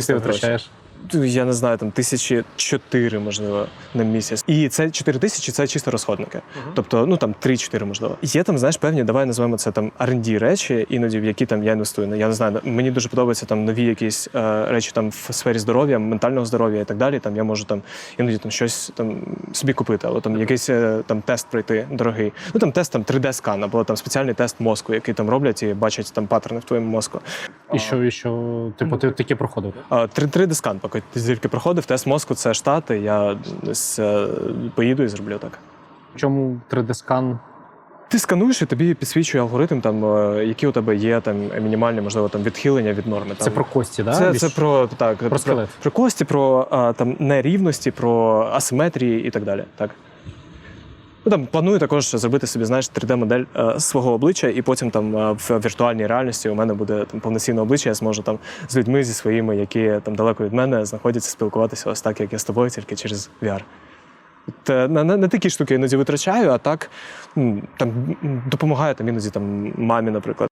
Скільки ти витрачаєш? Я не знаю, там тисячі чотири, можливо, на місяць. І це чотири тисячі це чисто розходники. Тобто, ну там три-чотири, можливо. Є там, знаєш, певні, давай називаємо це там R&D речі, іноді в які там я інвестую. Ну, Я не знаю, мені дуже подобаються там нові якісь е, речі там в сфері здоров'я, ментального здоров'я і так далі. Там я можу там іноді там щось там собі купити, або там якийсь е, там тест пройти дорогий. Ну там тест там 3D-скан, або там спеціальний тест мозку, який там роблять і бачать там паттерни в твоєму мозку. І що, і що? Типу, ти таке проходив? А, 3D скан, поки ти тільки проходив, тест мозку це штати. Я десь е, поїду і зроблю так. Чому 3D-скан? Ти скануєш і тобі підсвічує алгоритм, там е, які у тебе є там мінімальні, можливо, там відхилення від норми. Це про кості, да? це, це про так про, скелет. про кості, про там нерівності, про асиметрії і так далі. Так. Ну, там планую також зробити собі, знаєш, 3D-модель е, свого обличчя, і потім там е, в віртуальній реальності у мене буде там повноцінне обличчя. Я зможу там з людьми зі своїми, які там далеко від мене знаходяться, спілкуватися ось так, як я з тобою, тільки через VR. От, е, на, на, на такі штуки іноді витрачаю, а так там допомагаю там іноді там мамі, наприклад.